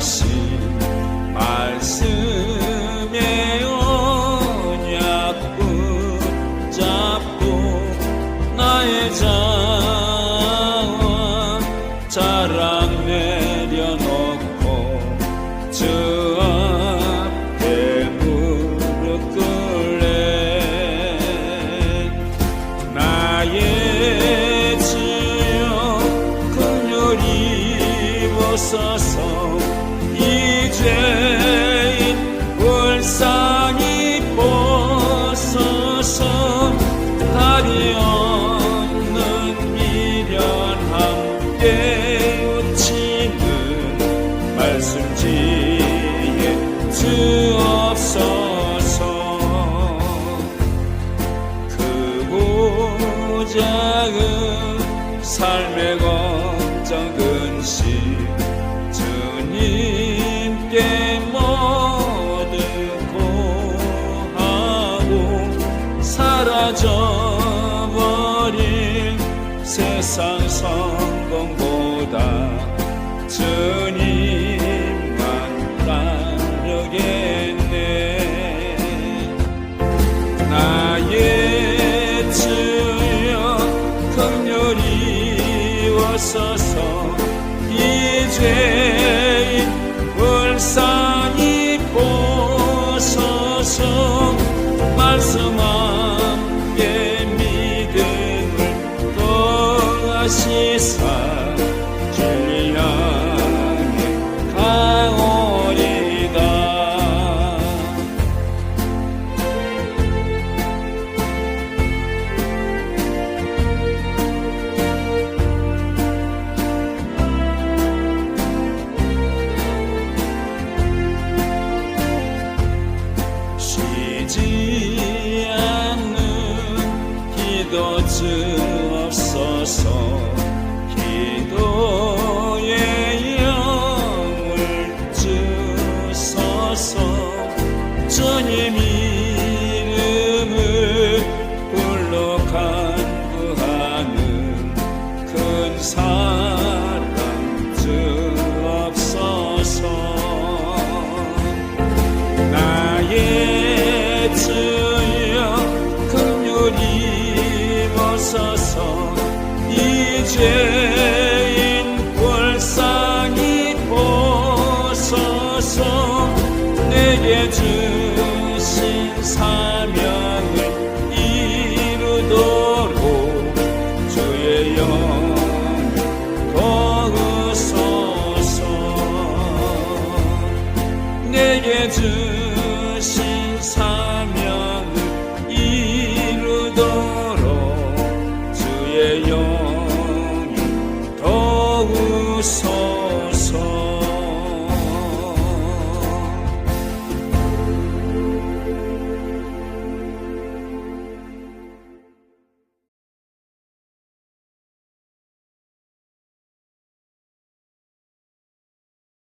하신 말씀의 언약 붙잡고 나의 자와 자랑 내려놓고 주 앞에 무릎 꿇네. 나의 주여 긍휼히 보소서 이죄인 불쌍히 보소서 다리 없는 미련 함께 웃치는 말씀지에 주옵소서. 크고 작은 삶의 걱정 근심 주님께 모두 고하고 사라져버린 세상 성공보다 주님만 따르겠네. 나의 주여 긍휼히 오소서 이죄 인 불쌍히 보소서 말씀 함께 믿음을 더하시사 주옵소서 기도의 영을 주소서. 주님 이름을 불러 간구하는 큰 사랑 죄인 골상이 벗어서 내게 주신 사명을 이루도록 주의 영 거으소서. 내게 주신